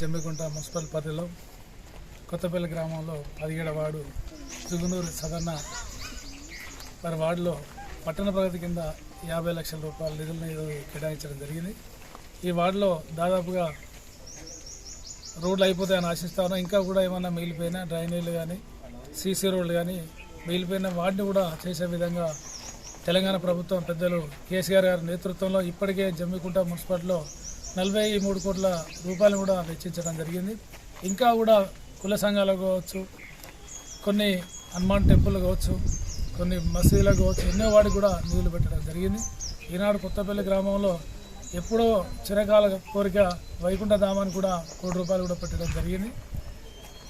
Jammikunta municipal పరిధిలో కొత్తపల్లి గ్రామంలో పదిహేడ ward జుగునూరు Sadanna వారి వార్డులో పట్టణ ప్రగతి కింద యాభై లక్షల రూపాయల నిధులను ఈరోజు కేటాయించడం జరిగింది. ఈ వార్డులో దాదాపుగా రోడ్లు అయిపోతాయని ఆశిస్తాను. ఇంకా కూడా ఏమైనా మిగిలిపోయినా డ్రైనేజీలు కానీ సీసీ రోడ్లు కానీ మిగిలిపోయిన వాటిని కూడా చేసే విధంగా తెలంగాణ ప్రభుత్వం పెద్దలు కేసీఆర్ గారి నేతృత్వంలో ఇప్పటికే జమ్మికుంట మున్సిపాలిటీలో నలభై మూడు కోట్ల రూపాయలు కూడా వెచ్చించడం జరిగింది. ఇంకా కూడా కుల సంఘాలకు కావచ్చు కొన్ని హనుమాన్ టెంపుల్ కావచ్చు కొన్ని మసీదులకు కావచ్చు ఎన్నో వాటికి కూడా నిధులు పెట్టడం జరిగింది. ఈనాడు కొత్తపల్లి గ్రామంలో ఎప్పుడో చిరకాల కోరిక వైకుంఠ ధామాన్ని కూడా కోటి రూపాయలు కూడా పెట్టడం జరిగింది.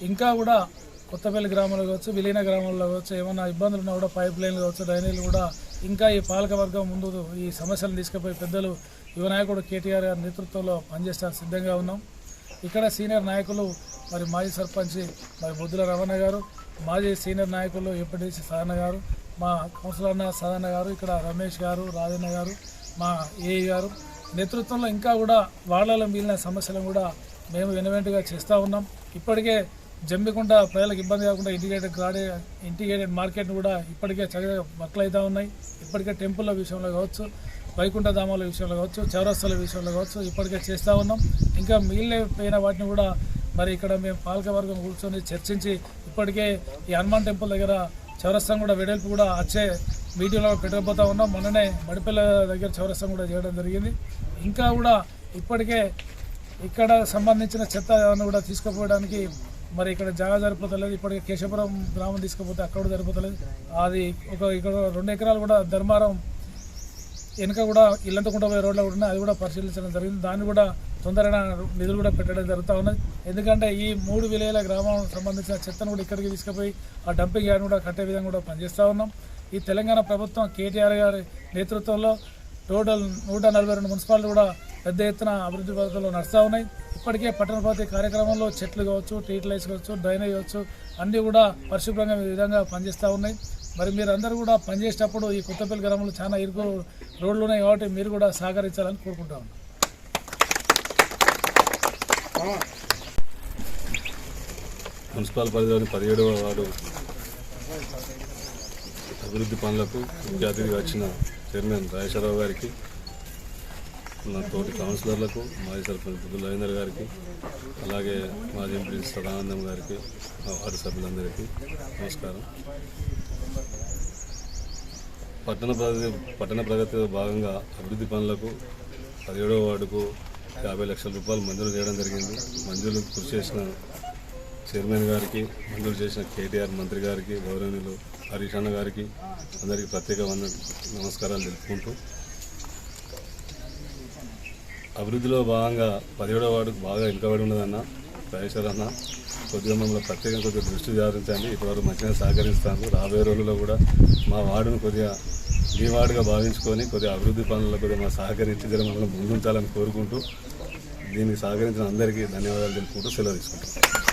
ఇంకా కూడా కొత్తపల్లి గ్రామంలో కావచ్చు విలీన గ్రామంలో కావచ్చు ఏమైనా ఇబ్బందులు ఉన్నా కూడా పైప్ లైన్లు కావచ్చు డ్రైనేజీలు కూడా ఇంకా ఈ పాలకవర్గం ముందు ఈ సమస్యలు తీసుకుపోయి పెద్దలు యువ నాయకుడు కేటీఆర్ గారి నేతృత్వంలో పనిచేస్తారు సిద్ధంగా ఉన్నాం. ఇక్కడ సీనియర్ నాయకులు మరి మాజీ సర్పంచ్ మరి బొద్దుల రమణ గారు మాజీ సీనియర్ నాయకులు ఎంపీటీసీ సాధన గారు మా కౌన్సిలర్ అన్న సాధన గారు ఇక్కడ రమేష్ గారు రాజన్న గారు మా ఏఈ గారు. నేతృత్వంలో ఇంకా కూడా వాళ్ళలో మిగిలిన సమస్యలను కూడా మేము వెనువెంటగా చేస్తూ ఉన్నాం. ఇప్పటికే జమ్మికుండా ప్రజలకు ఇబ్బంది కాకుండా ఇంటిగ్రేటెడ్ గాడే ఇంటిగ్రేటెడ్ మార్కెట్ కూడా ఇప్పటికే చక్కగా వర్క్లు అవుతూ ఉన్నాయి. ఇప్పటికే టెంపుల్ల విషయంలో కావచ్చు వైకుంఠ ధామాల విషయంలో కావచ్చు చౌరస్తాల విషయంలో కావచ్చు ఇప్పటికే చేస్తూ ఉన్నాం. ఇంకా మిగిలిపోయిన వాటిని కూడా మరి ఇక్కడ మేము పాలకవర్గం కూర్చొని చర్చించి ఇప్పటికే ఈ హనుమాన్ టెంపుల్ దగ్గర చౌరస్తం కూడా వెడల్పు కూడా వచ్చే మీటింగ్లో పెట్టకపోతా ఉన్నాం. మొన్ననే మడిపల్ల దగ్గర చౌరస్తం కూడా చేయడం జరిగింది. ఇంకా కూడా ఇప్పటికే ఇక్కడ సంబంధించిన చెత్త ఏమైనా కూడా తీసుకుపోవడానికి మరి ఇక్కడ జాగా జరిపోతలేదు. ఇప్పటికే కేశపురం గ్రామం తీసుకుపోతే అక్కడ కూడా సరిపోతలేదు అది ఒక ఇక్కడ రెండు ఎకరాలు కూడా ధర్మారం వెనుక కూడా ఇల్లంతకుండా పోయే రోడ్లో కూడా ఉన్నాయి. అది కూడా పరిశీలించడం జరిగింది. దాన్ని కూడా తొందరగా నిధులు కూడా పెట్టడం జరుగుతూ ఉన్నది. ఎందుకంటే ఈ మూడు విలేల గ్రామం సంబంధించిన చెత్తను కూడా ఇక్కడికి తీసుకుపోయి ఆ డంపింగ్ యార్డ్ కూడా కట్టే విధంగా కూడా పనిచేస్తూ ఉన్నాం. ఈ తెలంగాణ ప్రభుత్వం కేటీఆర్ గారి నేతృత్వంలో టోటల్ నూట నలభై రెండు మున్సిపాలిటీ కూడా పెద్ద ఎత్తున అభివృద్ధి పథకంలో నడుస్తూ ఉన్నాయి. ఇప్పటికే పట్టణ కార్యక్రమంలో చెట్లు కావచ్చు ట్రీట్ లైట్స్ కావచ్చు డ్రైనేజ్ కావచ్చు అన్నీ కూడా పరిశుభ్రంగా ఈ విధంగా పనిచేస్తూ ఉన్నాయి. మరి మీరు అందరూ కూడా పనిచేసేటప్పుడు ఈ కొత్తపల్లి గ్రామంలో చాలా ఇరుకు రోడ్లు ఉన్నాయి కాబట్టి మీరు కూడా సహకరించాలని కోరుకుంటా మున్సిపల్ పరిధిలోని పదిహేడవ వార్డు అభివృద్ధి పనులకు ముఖ్య అతిథిగా వచ్చిన చైర్మన్ రాజేశ్వరరావు గారికి నా తోటి కౌన్సిలర్లకు మాజీ సర్పంచ్ బుద్ధుల రవీందర్ గారికి అలాగే మాజీ ఎంపీ సదానందం గారికి మా వార్డు సభ్యులందరికీ నమస్కారం. పట్టణ ప్రగతి పట్టణ ప్రగతిలో భాగంగా అభివృద్ధి పనులకు పదిహేడవ వార్డుకు యాభై లక్షల రూపాయలు మంజూరు చేయడం జరిగింది. మంజూరు కృషి చేసిన చైర్మన్ గారికి మంజూరు చేసిన కేటీఆర్ మంత్రి గారికి గౌరవనీయులు హరీష్ అన్న గారికి అందరికీ ప్రత్యేక నమస్కారాలు తెలుపుకుంటూ అభివృద్ధిలో భాగంగా పదిహేడో వార్డుకు బాగా వెనుకబడి ఉన్నదన్న రాజేశ్వర అన్న కొద్దిగా మమ్మల్ని ప్రత్యేకంగా కొద్దిగా దృష్టి సారించండి ఇప్పటివరకు మంచిగా సహకరిస్తాను రాబోయే రోజుల్లో కూడా మా వార్డును కొద్దిగా మీ వార్డుగా భావించుకొని కొద్దిగా అభివృద్ధి పనుల్లో కొద్దిగా మా సహకరించి జర మమ్మల్ని ముందుంచాలని కోరుకుంటూ దీనికి సహకరించిన అందరికీ ధన్యవాదాలు తెలుపుకుంటూ సెలవు తీసుకుంటాం